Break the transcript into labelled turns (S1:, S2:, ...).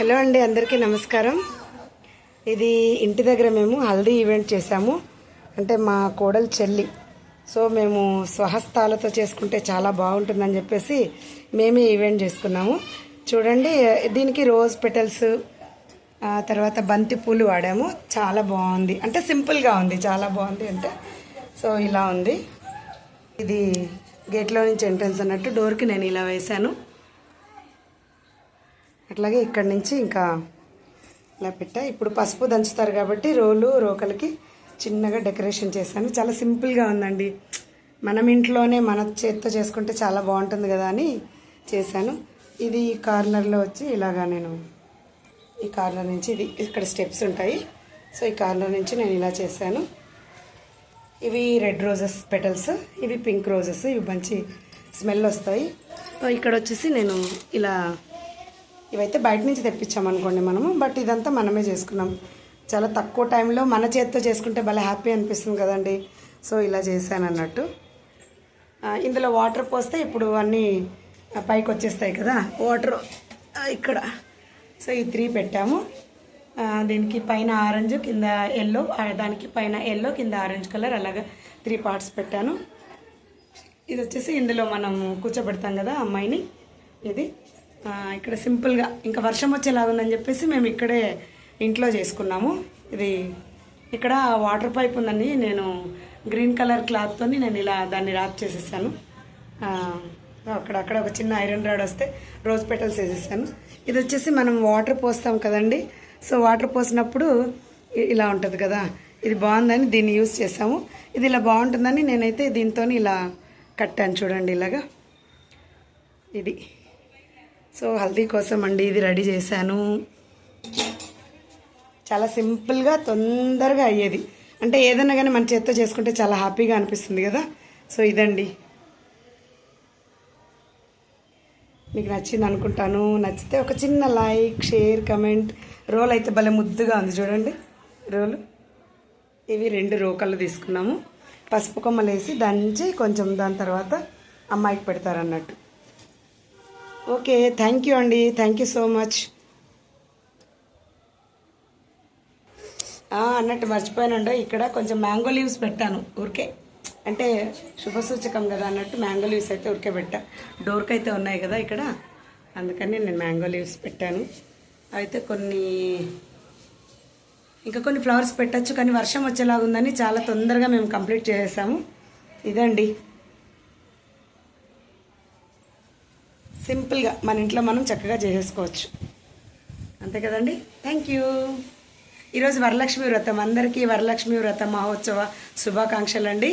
S1: Hello అండి అందరికీ నమస్కారం. ఇది ఇంటి దగ్గర మేము హల్దీ ఈవెంట్ చేశాము. అంటే మా కోడలు చెల్లి. సో మేము స్వహస్తాలతో చేసుకుంటే చాలా బాగుంటుందని చెప్పేసి మేమే ఈవెంట్ చేసుకున్నాము. చూడండి దీనికి రోజ్ పెటల్స్ తర్వాత బంతి పూలు వాడాము. చాలా బాగుంది. అంటే సింపుల్గా ఉంది. చాలా బాగుంది అంటే. సో ఇలా ఉంది. ఇది గేట్లో నుంచి ఎంట్రన్స్ అన్నట్టు డోర్కి నేను ఇలా వేశాను. అట్లాగే ఇక్కడి నుంచి ఇంకా ఇలా పెట్టా. ఇప్పుడు పసుపు దంచుతారు కాబట్టి రోలు రోకలకి చిన్నగా డెకరేషన్ చేశాను. చాలా సింపుల్గా ఉందండి. మనం ఇంట్లోనే మన చేత్తో చేసుకుంటే చాలా బాగుంటుంది కదా అని చేశాను. ఇది ఈ కార్నర్లో వచ్చి ఇలాగా నేను ఈ కార్నర్ నుంచి ఇది ఇక్కడ స్టెప్స్ ఉంటాయి. సో ఈ కార్నర్ నుంచి నేను ఇలా చేశాను. ఇవి రెడ్ రోజెస్ పెటల్స్ ఇవి పింక్ రోజెస్ ఇవి మంచి స్మెల్ వస్తాయి. సో ఇక్కడ వచ్చేసి నేను ఇలా ఇవైతే బయట నుంచి తెప్పించామనుకోండి మనము బట్ ఇదంతా మనమే చేసుకున్నాం. చాలా తక్కువ టైంలో మన చేతితో చేసుకుంటే భలే హ్యాపీ అనిపిస్తుంది కదండి. సో ఇలా చేశాను అన్నట్టు. ఇందులో వాటర్ పోస్తే ఇప్పుడు అన్నీ పైకి వచ్చేస్తాయి కదా వాటర్ ఇక్కడ. సో ఈ త్రీ పెట్టాము. దీనికి పైన ఆరెంజ్ కింద ఎల్లో దానికి పైన ఎల్లో కింద ఆరెంజ్ కలర్ అలాగా త్రీ పార్ట్స్ పెట్టాను. ఇది వచ్చేసి ఇందులో మనం కూర్చోబెడతాం కదా అమ్మాయిని. ఇది. ఇక్కడ సింపుల్గా ఇంకా వర్షం వచ్చేలాగా ఉందని చెప్పేసి మేము ఇక్కడే ఇంట్లో చేసుకున్నాము. ఇది ఇక్కడ వాటర్ పైప్ ఉందని నేను గ్రీన్ కలర్ క్లాత్తో నేను ఇలా దాన్ని ర్యాప్ చేసేసాను. అక్కడక్కడ ఒక చిన్న ఐరన్ రాడ్ వస్తే రోజ్ పెటల్స్ వేసేసాను. ఇది వచ్చేసి మనం వాటర్ పోస్తాం కదండి. సో వాటర్ పోసినప్పుడు ఇలా ఉంటుంది కదా. ఇది బాగుందని దీన్ని యూస్ చేసాము. ఇది ఇలా బాగుంటుందని నేనైతే దీంతో ఇలా కట్టాను చూడండి ఇలాగా. ఇది. సో హల్దీ కోసం అండి ఇది రెడీ చేశాను. చాలా సింపుల్గా తొందరగా అయ్యేది. అంటే ఏదైనా కానీ మన చేత్తో చేసుకుంటే చాలా హ్యాపీగా అనిపిస్తుంది కదా. సో ఇదండి. మీకు నచ్చింది అనుకుంటాను. నచ్చితే ఒక చిన్న లైక్ షేర్ కమెంట్. రోల్ అయితే భలే ముద్దుగా ఉంది చూడండి. రోలు. ఇవి రెండు రోకళ్ళు తీసుకున్నాము. పసుపు కొమ్మలు వేసి దంచి కొంచెం దాని తర్వాత అమ్మాయికి పెడతారు అన్నట్టు ఓకే థ్యాంక్ యూ అండి. థ్యాంక్ యూ సో మచ్ అన్నట్టు మర్చిపోయానండి ఇక్కడ కొంచెం మ్యాంగో లీవ్స్ పెట్టాను. ఊరికే అంటే శుభసూచకం కదా అన్నట్టు మ్యాంగో లీవ్స్ అయితే ఊరికే పెట్టా. డోర్కి అయితే ఉన్నాయి కదా ఇక్కడ. అందుకని నేను మ్యాంగో లీవ్స్ పెట్టాను. అయితే కొన్ని ఇంకా కొన్ని ఫ్లవర్స్ పెట్టచ్చు కానీ వర్షం వచ్చేలాగా ఉందని చాలా తొందరగా మేము కంప్లీట్ చేసేసాము. ఇదండి. సింపుల్గా మన ఇంట్లో మనం చక్కగా చేసేసుకోవచ్చు. అంతే కదండి? థ్యాంక్ యూ ఈరోజు వరలక్ష్మి వ్రతం. అందరికీ వరలక్ష్మి వ్రత మహోత్సవ శుభాకాంక్షలు అండి